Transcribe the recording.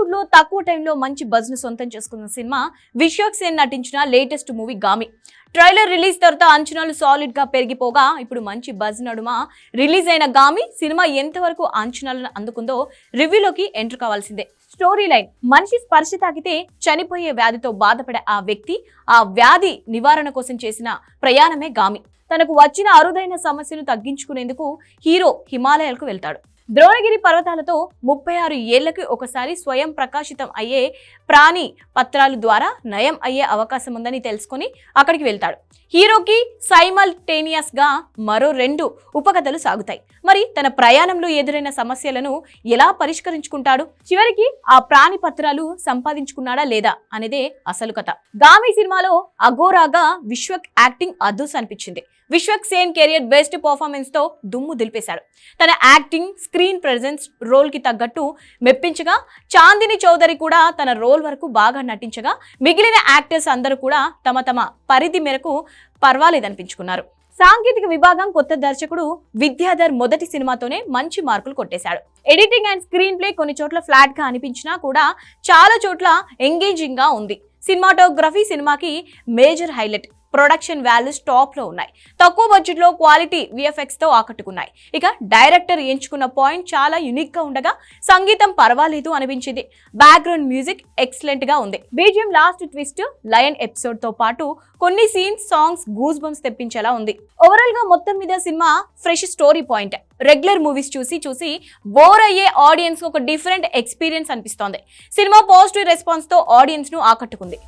టాలీవుడ్లో తక్కువ టైంలో మంచి బజ్ను సొంతం చేసుకున్న సినిమా విశ్వక్ సేన్ నటించిన latest movie Gaami. Trailer release తర్వాత అంచనాలు సాలిడ్గా పెరిగిపోగా ఇప్పుడు మంచి బజ్ నడుమ రిలీజ్ అయిన గామి సినిమా ఎంతవరకు అంచనాలను అందుకుందో రివ్యూలోకి ఎంటర్ కావాల్సిందే. స్టోరీ లైన్ మనిషి స్పర్శ తాకితే చనిపోయే వ్యాధితో బాధపడే ఆ వ్యక్తి ఆ వ్యాధి నివారణ కోసం చేసిన ప్రయాణమే గామి. తనకు వచ్చిన అరుదైన సమస్యను తగ్గించుకునేందుకు హీరో హిమాలయాలకు వెళ్తాడు. ద్రోణగిరి పర్వతాలతో ముప్పై ఆరు ఏళ్ళకి ఒకసారి స్వయం ప్రకాశితం అయ్యే ప్రాణి పత్రాలు ద్వారా నయం అయ్యే అవకాశం ఉందని తెలుసుకొని అక్కడికి వెళ్తాడు. హీరోకి సైమల్టేనియస్గా మరో రెండు ఉపకథలు సాగుతాయి. మరి తన ప్రయాణంలో ఎదురైన సమస్యలను ఎలా పరిష్కరించుకుంటాడు? చివరికి ఆ ప్రాణి పత్రాలు సంపాదించుకున్నాడా లేదా అనేదే అసలు కథ. గామి సినిమాలో అగోరాగా విశ్వక్ యాక్టింగ్ అద్దూస్ అనిపించింది. విశ్వక్ సేన్ కెరియర్ బెస్ట్ పర్ఫార్మెన్స్తో దుమ్ము దులిపేశాడు. తన యాక్టింగ్ స్క్రీన్ ప్రెజెన్స్ రోల్కి తగ్గట్టు మెప్పించగా చాందిని చౌదరి కూడా తన రోల్ వరకు బాగా నటించగా మిగిలిన యాక్టర్స్ అందరూ కూడా తమ తమ పరిధి మేరకు పర్వాలేదనిపించుకున్నారు. సాంకేతిక విభాగం కొత్త దర్శకుడు విద్యాధర్ మొదటి సినిమాతోనే మంచి మార్కులు కొట్టేశాడు. ఎడిటింగ్ అండ్ స్క్రీన్ ప్లే కొన్ని చోట్ల ఫ్లాట్గా అనిపించినా కూడా చాలా చోట్ల ఎంగేజింగ్గా ఉంది. సినిమాటోగ్రఫీ సినిమాకి మేజర్ హైలైట్. ప్రొడక్షన్ వాల్యూస్ టాప్లో ఉన్నాయి. తక్కువ బడ్జెట్లో క్వాలిటీ విఎఫ్ఎక్స్తో ఆకట్టుకున్నాయి. ఇక డైరెక్టర్ ఎంచుకున్న పాయింట్ చాలా యునిక్గా ఉండగా సంగీతం పర్వాలేదు అనిపించింది. బ్యాక్గ్రౌండ్ మ్యూజిక్ ఎక్సలెంట్గా ఉంది. బీజియం లాస్ట్ ట్విస్ట్ లయన్ ఎపిసోడ్తో పాటు కొన్ని సీన్స్ సాంగ్స్ గూస్ బంప్స్ తెప్పించేలా ఉంది. ఓవరాల్గా మొత్తం మీద cinema fresh story point. Regular movies చూసి చూసి బోర్ అయ్యే ఆడియన్స్ ఒక డిఫరెంట్ ఎక్స్పీరియన్స్ అనిపిస్తోంది. సినిమా పాజిటివ్ రెస్పాన్స్తో ఆడియన్స్ను ఆకట్టుకుంది.